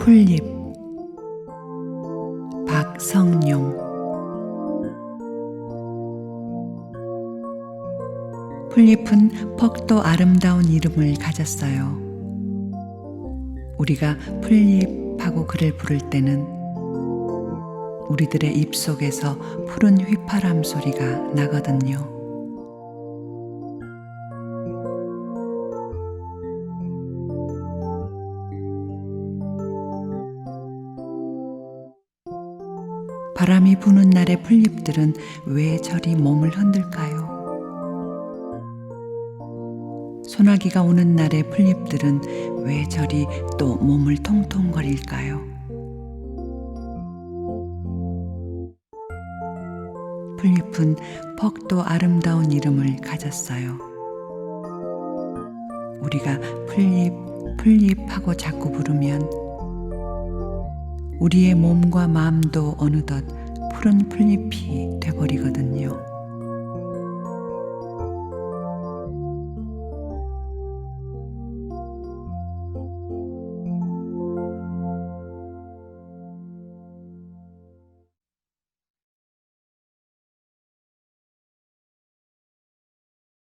풀잎 박성용 풀잎은 퍽도 아름다운 이름을 가졌어요. 우리가 풀잎하고 그를 부를 때는 우리들의 입 속에서 푸른 휘파람 소리가 나거든요. 바람이 부는 날의 풀잎들은 왜 저리 몸을 흔들까요? 소나기가 오는 날의 풀잎들은 왜 저리 또 몸을 통통거릴까요? 풀잎은 퍽도 아름다운 이름을 가졌어요. 우리가 풀잎, 풀잎 하고 자꾸 부르면 우리의 몸과 마음도 어느덧 푸른 풀잎이 돼버리거든요.